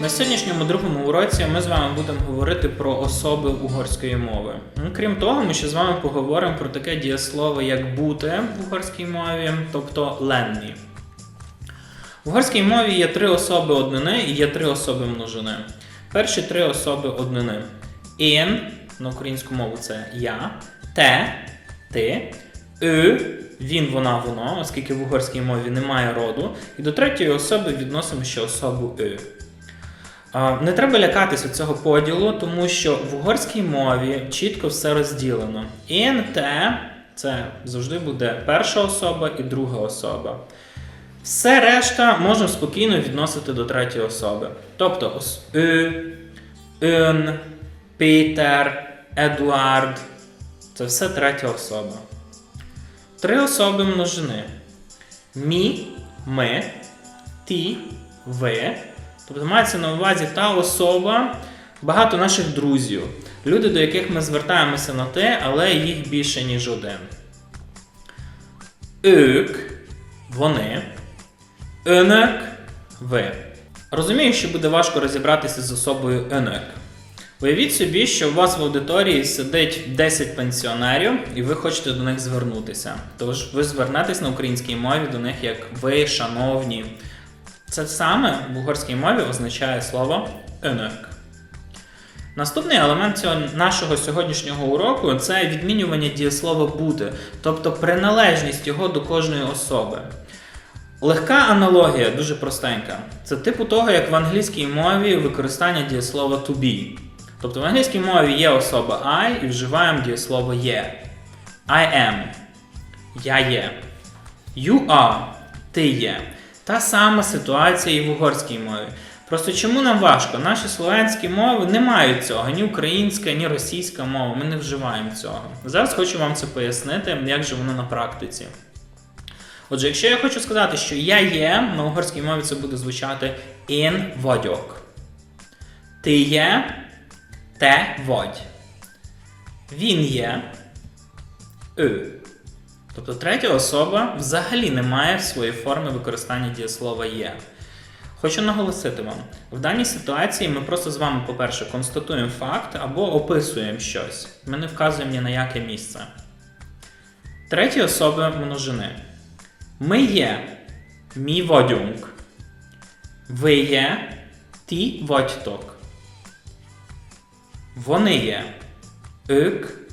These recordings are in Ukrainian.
На сьогоднішньому другому уроці ми з вами будемо говорити про особи угорської мови. Ну, Крім того, ми ще з вами поговоримо про таке дієслово, як бути в угорській мові, тобто ленні. В угорській мові є три особи однини і є три особи множини. Перші три особи однини. Ін, на українську мову це я, те, ти, ю, він, вона, воно, оскільки в угорській мові немає роду. І до третьої особи відносимо ще особу ю. Не треба лякатися цього поділу, тому що в угорській мові чітко все розділено. Ін, те це завжди буде перша особа і друга особа. Все решта можна спокійно відносити до третьої особи. Тобто ос- ю, Пітер, Едуард це все третя особа. Три особи множини. Мі, ми, ті, ви. Тобто мається на увазі та особа, багато наших друзів, люди, до яких ми звертаємося на те, але їх більше, ніж один. Ők – вони. Önök – ви. Розумію, що буде важко розібратися з особою önök. Уявіть собі, що у вас в аудиторії сидить 10 пенсіонерів, і ви хочете до них звернутися. Тож ви звернетесь на українській мові до них як ви, шановні. Це саме в угорській мові означає слово önök. Наступний елемент цього нашого сьогоднішнього уроку це відмінювання дієслова бути, тобто приналежність його до кожної особи. Легка аналогія, дуже простенька. Це типу того, як в англійській мові використання дієслова to be. Тобто в англійській мові є особа I і вживаємо дієслово є. I am. Я є. You are. Ти є. Та сама ситуація і в угорській мові. Просто чому нам важко? Наші словенські мови не мають цього, ні українська, ні російська мова. Ми не вживаємо цього. Зараз хочу вам це пояснити, як же воно на практиці. Отже, якщо я хочу сказати, що я є, на угорській мові це буде звучати in vagyok. Ти є, те водь. Він є ю. Тобто третя особа взагалі не має своєї форми використання дієслова є. Хочу наголосити вам, в даній ситуації ми просто з вами, по-перше, констатуємо факт або описуємо щось. Ми не вказуємо ні на яке місце. Треті особи множини. Ми є мій водюнг. Ви є ті водьток. Вони є ик.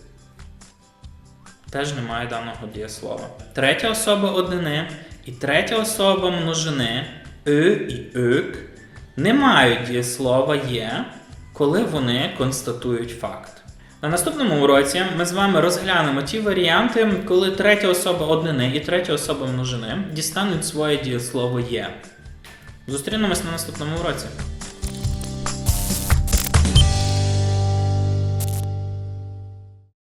Теж немає даного дієслова. Третя особа однини і третя особа множини ю і ик не мають дієслова є, коли вони констатують факт. На наступному уроці ми з вами розглянемо ті варіанти, коли третя особа однини і третя особа множини дістануть своє дієслово є. Зустрінемось на наступному уроці.